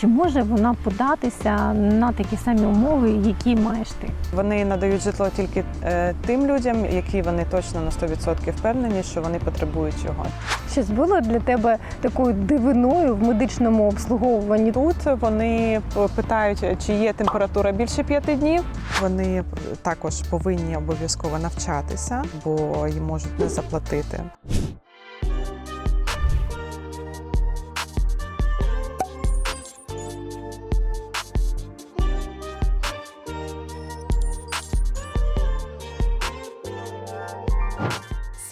Чи може вона податися на такі самі умови, які маєш ти? Вони надають житло тільки е, тим людям, які вони точно на 100% впевнені, що вони потребують його. Щось було для тебе такою дивиною в медичному обслуговуванні? Тут вони питають, чи є температура більше п'яти днів. Вони також повинні обов'язково навчатися, бо їм можуть не заплатити.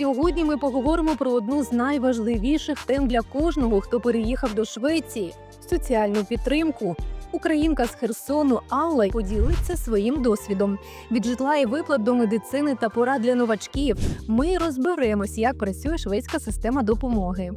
Сьогодні ми поговоримо про одну з найважливіших тем для кожного, хто переїхав до Швеції соціальну підтримку. Українка з Херсону Алла поділиться своїм досвідом від житла і виплат до медицини та порад для новачків. Ми розберемось, як працює шведська система допомоги.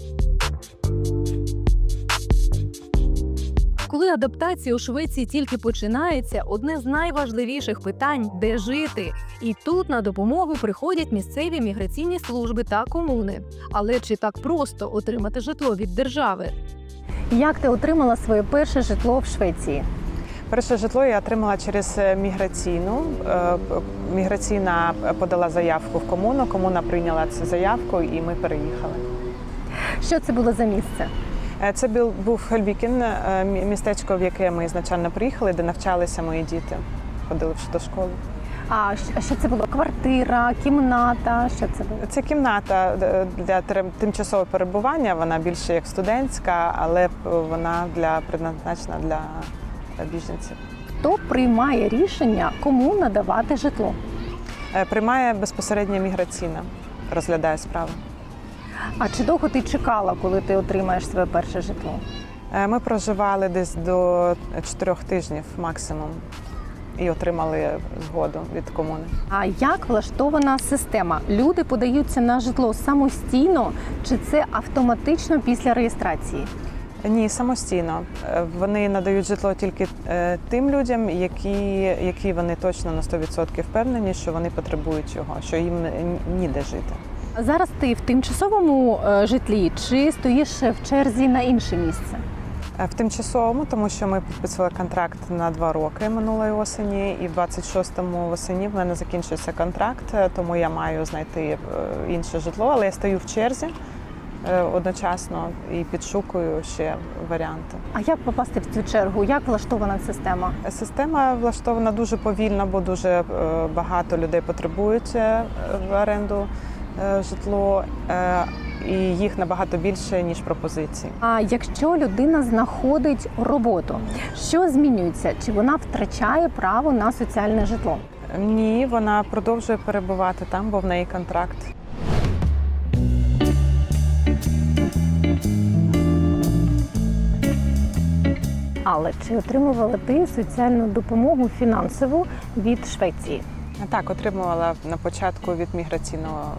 Коли адаптація у Швеції тільки починається, одне з найважливіших питань де жити. І тут на допомогу приходять місцеві міграційні служби та комуни. Але чи так просто отримати житло від держави? Як ти отримала своє перше житло в Швеції? Перше житло я отримала через е, міграційну. Е, Міграційна подала заявку в комуну. Комуна прийняла цю заявку, і ми переїхали. Що це було за місце? Е, Це був Хельбікін, е, містечко, в яке ми ізначально приїхали, де навчалися мої діти. Ходили до школи. А що це було? Квартира, кімната? Що це було? Це кімната для тимчасового перебування. Вона більше як студентська, але вона для предназначена для біженців. Хто приймає рішення, кому надавати житло? Е, Приймає безпосередньо міграційна, розглядає справи. А чи довго ти чекала, коли ти отримаєш своє перше житло? Е, Ми проживали десь до чотирьох тижнів максимум і отримали згоду від комуни. А як влаштована система? Люди подаються на житло самостійно, чи це автоматично після реєстрації? Ні, самостійно. Е, Вони надають житло тільки е, тим людям, які, які вони точно на 100% впевнені, що вони потребують його, що їм ніде жити. Зараз ти в тимчасовому е, житлі чи стоїш в черзі на інше місце? Е, В тимчасовому, тому що ми підписували контракт на два роки минулої осені, і в 26-му восені в мене закінчується контракт, е, тому я маю знайти інше житло, але я стою в черзі одночасно і підшукую ще варіанти. А як попасти в цю чергу? Як влаштована система? Система влаштована дуже повільно, бо дуже багато людей потребують в оренду житло, е, і їх набагато більше ніж пропозицій. А якщо людина знаходить роботу, що змінюється? Чи вона втрачає право на соціальне житло? Ні, вона продовжує перебувати там, бо в неї контракт. Але чи отримувала ти соціальну допомогу фінансову від Швеції? Так, отримувала на початку від міграційного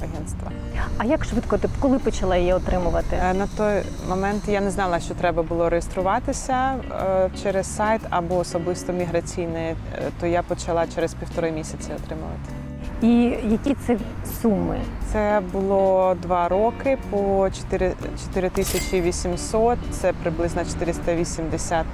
е, агентства. А як швидко ти коли почала її отримувати? Е, На той момент я не знала, що треба було реєструватися е, через сайт або особисто міграційний, е, то я почала через півтори місяці отримувати. І які це суми? Це було два роки по 4800, це приблизно 480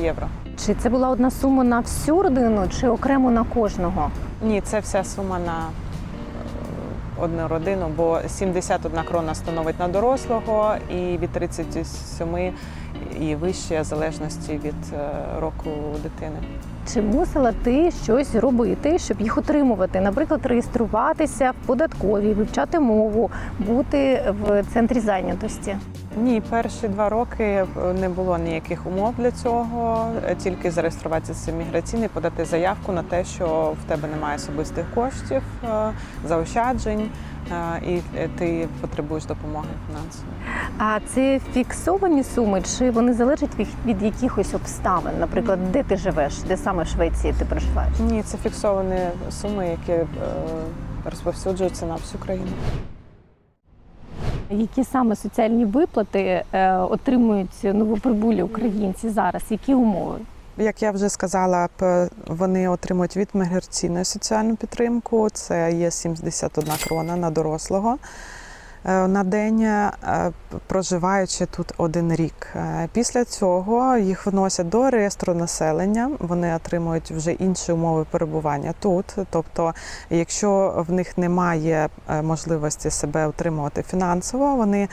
євро. Чи це була одна сума на всю родину, чи окремо на кожного? Ні, це вся сума на е, одну родину, бо 71 крона становить на дорослого і від 37 і вище в залежності від е, року дитини. Чи мусила ти щось робити, щоб їх отримувати? Наприклад, реєструватися в податковій, вивчати мову, бути в центрі зайнятості? Ні, перші два роки е, не було ніяких умов для цього, е, тільки зареєструватися міграційний, подати заявку на те, що в тебе немає особистих коштів, е, заощаджень, і е, ти потребуєш допомоги фінансової. А це фіксовані суми, чи вони залежать від, від якихось обставин? Наприклад, де ти живеш, де саме в Швеції ти проживаєш? Ні, це фіксовані суми, які е, розповсюджуються на всю країну. Які саме соціальні виплати е, отримують новоприбулі українці зараз? Які умови? Як я вже сказала, вони отримують від міграційної соціальну підтримку. Це є 71 крона на дорослого. е, на день, е, проживаючи тут один рік. Е, Після цього їх вносять до реєстру населення. Вони отримують вже інші умови перебування тут. Тобто, якщо в них немає можливості себе утримувати фінансово, вони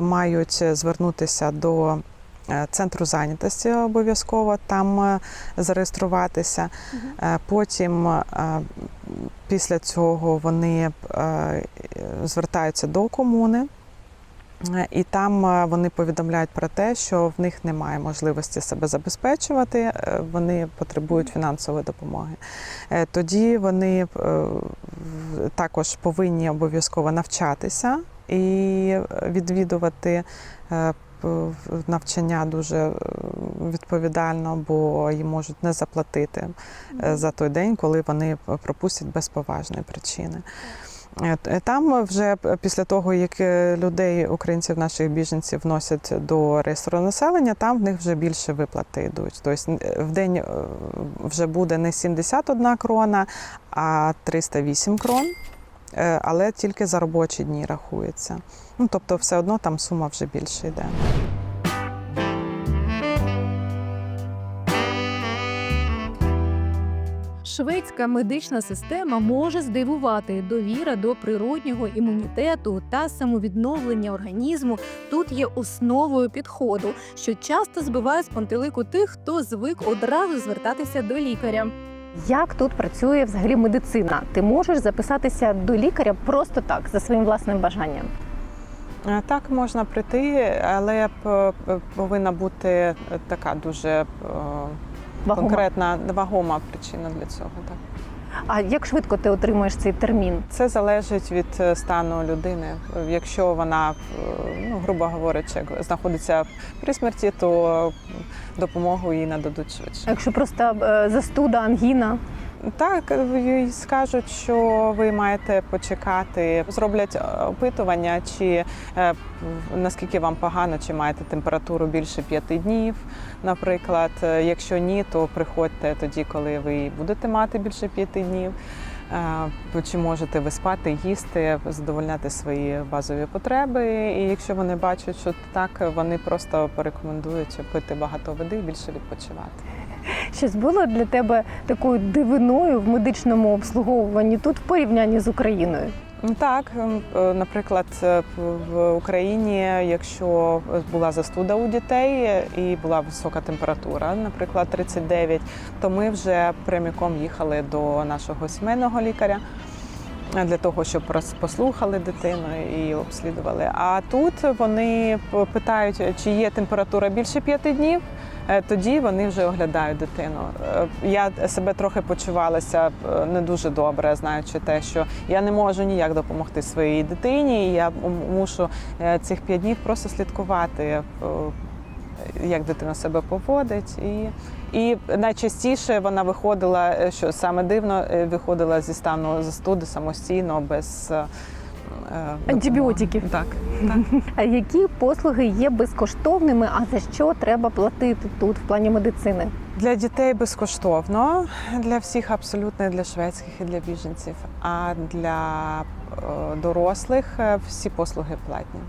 мають звернутися до центру зайнятості обов'язково там е, зареєструватися. Е, Потім е, після цього вони е, звертаються до комуни. Е, І там е, вони повідомляють про те, що в них немає можливості себе забезпечувати, е, вони потребують фінансової допомоги. Е, Тоді вони е, також повинні обов'язково навчатися і відвідувати е, навчання дуже е, відповідально, бо їм можуть не заплатити е, за той день, коли вони пропустять без поважної причини. Е, Там вже після того, як людей, українців, наших біженців вносять до реєстру населення, там в них вже більше виплати йдуть. Тобто в день вже буде не 71 крона, а 308 крон. Е, Але тільки за робочі дні рахується. Ну тобто, все одно там сума вже більше йде. Шведська медична система може здивувати. Довіра до природнього імунітету та самовідновлення організму тут є основою підходу, що часто збиває з пантелику тих, хто звик одразу звертатися до лікаря. Як тут працює взагалі медицина? Ти можеш записатися до лікаря просто так, за своїм власним бажанням. Е, Так можна прийти, але повинна бути е, така дуже е, Вагома. конкретна вагома причина для цього. Так. А як швидко ти отримуєш цей термін? Це залежить від е, стану людини. Якщо вона, е, ну грубо говорячи, знаходиться при смерті, то допомогу їй нададуть А швидше. Якщо просто е, застуда, ангіна, Так, скажуть, що ви маєте почекати, зроблять е, опитування, чи е, наскільки вам погано, чи маєте температуру більше п'яти днів. Наприклад, Е, якщо ні, то приходьте тоді, коли ви будете мати більше п'яти днів. Чи можете ви спати, їсти, задовольняти свої базові потреби. І якщо вони бачать, що так, вони просто порекомендують пити багато води і більше відпочивати. Щось було для тебе такою дивиною в медичному обслуговуванні тут в порівнянні з Україною? Так, ем, е, наприклад, е, в Україні, якщо була застуда у дітей і була висока температура, наприклад, 39, то ми вже прямиком їхали до нашого сімейного лікаря е, для того, щоб послухали дитину і обслідували. А тут вони питають, чи є температура більше п'яти днів. Е, Тоді вони вже оглядають дитину. Е, Я себе трохи почувалася е, не дуже добре, знаючи те, що я не можу ніяк допомогти своїй дитині. і Я мушу цих п'ять днів просто слідкувати, як дитина себе поводить. І, і найчастіше вона виходила, що саме дивно, виходила зі стану застуди самостійно, без. Антибіотиків. Так, так. А які послуги є безкоштовними, а за що треба платити тут в плані медицини? Для дітей безкоштовно, для всіх абсолютно для шведських і для біженців. А для е, дорослих е, всі послуги платні.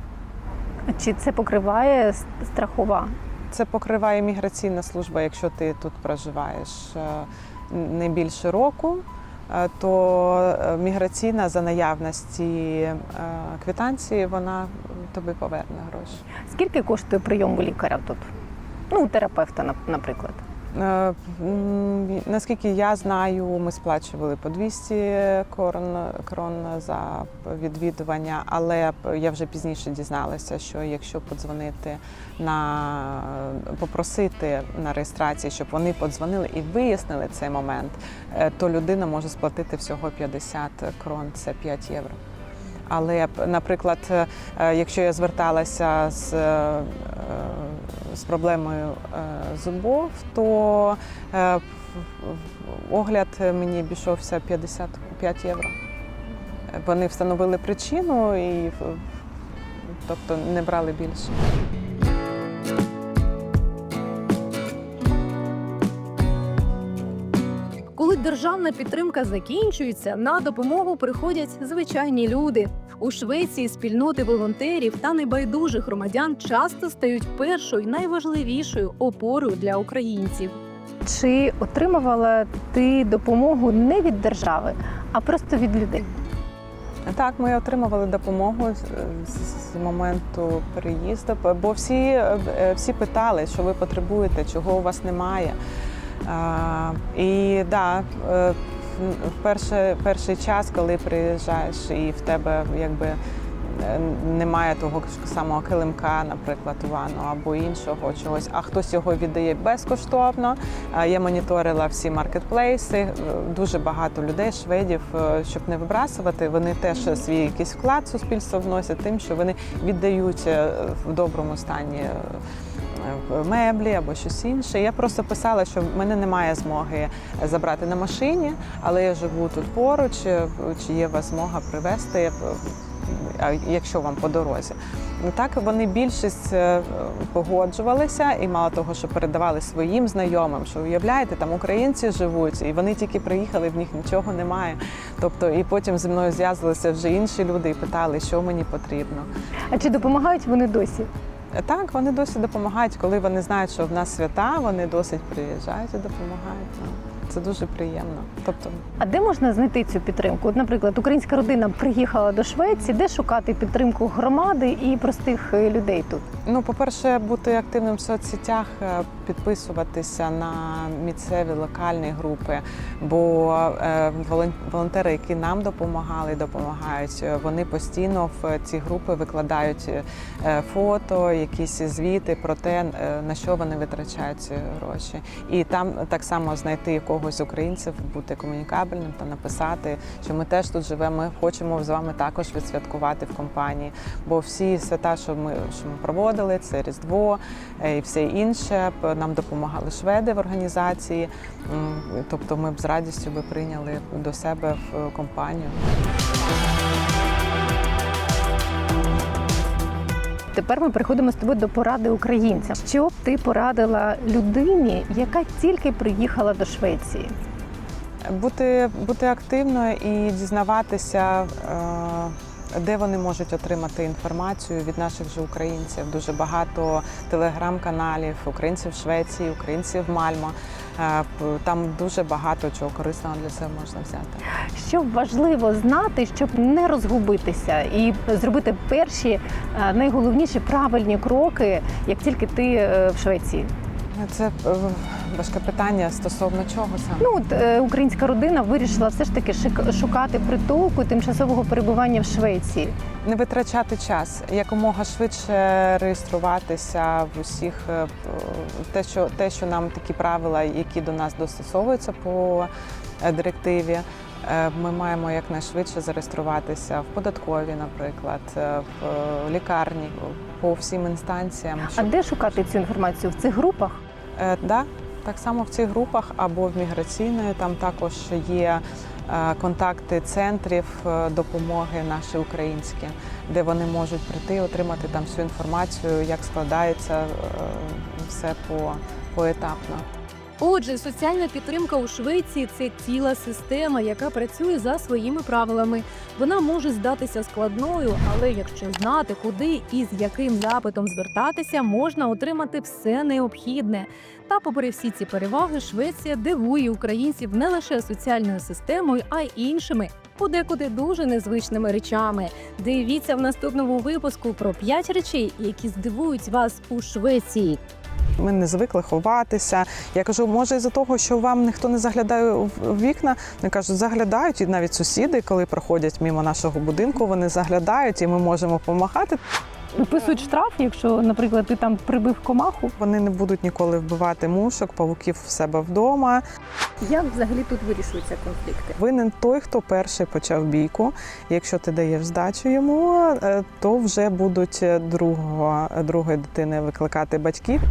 Чи це покриває страхова? Це покриває міграційна служба, якщо ти тут проживаєш е, не більше року, е, то е, міграційна за наявності е, квитанції вона тобі поверне гроші. Скільки коштує прийом у лікаря тут? Ну, у терапевта, нап- наприклад. Е, Наскільки я знаю, ми сплачували по 200 крон, крон за відвідування, але я вже пізніше дізналася, що якщо подзвонити на попросити на реєстрації, щоб вони подзвонили і вияснили цей момент, е, то людина може сплатити всього 50 крон, це 5 євро. Але, наприклад, е, якщо я зверталася з, з проблемою е, зубов, то е, огляд мені обійшовся 55 євро. Вони встановили причину і тобто не брали більше. Коли державна підтримка закінчується, на допомогу приходять звичайні люди. У Швеції спільноти волонтерів та небайдужих громадян часто стають першою й найважливішою опорою для українців. Чи отримувала ти допомогу не від держави, а просто від людей? Так, ми отримували допомогу з, моменту переїзду, бо всі, е, всі питали, що ви потребуєте, чого у вас немає. А, і да, е, перший, перший час, коли приїжджаєш і в тебе якби е, немає того самого килимка, наприклад, ванну або іншого чогось, а хтось його віддає безкоштовно. Я моніторила всі маркетплейси. Е, Дуже багато людей, шведів, е, щоб не вибрасувати, вони теж свій якийсь вклад суспільство вносять тим, що вони віддають в доброму стані. Е, Меблі або щось інше. Я просто писала, що в мене немає змоги забрати на машині, але я живу тут поруч. е, Чи є у вас змога привезти, е, якщо вам по дорозі. Так вони більшість погоджувалися, і мало того, що передавали своїм знайомим, що уявляєте, там українці живуть, і вони тільки приїхали, в них нічого немає. Тобто, і потім зі мною зв'язалися вже інші люди і питали, що мені потрібно. А чи допомагають вони досі? Так, вони досі допомагають, коли вони знають, що в нас свята, вони досить приїжджають і допомагають. Це дуже приємно. Тобто, А де можна знайти цю підтримку? От, наприклад, українська родина приїхала до Швеції, де шукати підтримку громади і простих е, людей тут? ну, по-перше, бути активним в соцсетях, е, підписуватися на місцеві локальні групи. Бо е, волонтери, які нам допомагали, допомагають, вони постійно в ці групи викладають фото, якісь звіти про те, на що вони витрачають ці гроші. І там так само знайти якогось з українців, бути комунікабельним та написати, що ми теж тут живемо. Ми хочемо з вами також відсвяткувати в компанії. Бо всі свята, що ми що ми проводили, це Різдво е, і все інше. Нам допомагали шведи в організації. Тобто, ми б з радістю би прийняли до себе в компанію. Тепер ми приходимо з тобою до поради українцям. Що б ти порадила людині, яка тільки приїхала до Швеції? Бути, бути активною і дізнаватися, е, де вони можуть отримати інформацію від наших же українців. Дуже багато телеграм-каналів, українців в Швеції, українців в Мальмо. Там дуже багато чого корисного для себе можна взяти. Що важливо знати, щоб не розгубитися і зробити перші е, найголовніші правильні кроки, як тільки ти е, в Швеції? Це е, важке питання стосовно чого саме. Ну от е, українська родина вирішила все ж таки шукати притулку тимчасового перебування в Швеції. Не витрачати час, якомога швидше реєструватися в усіх е, те, що те, що нам такі правила, які до нас достосовуються по е, директиві. е, Ми маємо якнайшвидше зареєструватися в податковій, наприклад, е, в е, лікарні, по всім інстанціям. А де шукати цю інформацію? В цих групах? Е, да, так само в цих групах або в міграційної, там також є е, контакти центрів е, допомоги наші українські, де вони можуть прийти отримати там всю інформацію, як складається все по, поетапно. Отже, соціальна підтримка у Швеції це ціла система, яка працює за своїми правилами. Вона може здатися складною, але якщо знати, куди і з яким запитом звертатися, можна отримати все необхідне. Та, попри всі ці переваги, Швеція дивує українців не лише соціальною системою, а й іншими. Подекуди дуже незвичними речами. Дивіться в наступному випуску про п'ять речей, які здивують вас у Швеції. Ми не звикли ховатися. Я кажу, може, із-за того, що вам ніхто не заглядає в вікна. Вони кажуть, заглядають, і навіть сусіди, коли проходять мимо нашого будинку, вони заглядають, і ми можемо допомагати. Виписують штраф, якщо, наприклад, ти там прибив комаху. Вони не будуть ніколи вбивати мушок, павуків в себе вдома. Як взагалі тут вирішуються конфлікти? Винен той, хто перший почав бійку. Якщо ти даєш здачу йому, е, то вже будуть другого, другої дитини викликати батьків.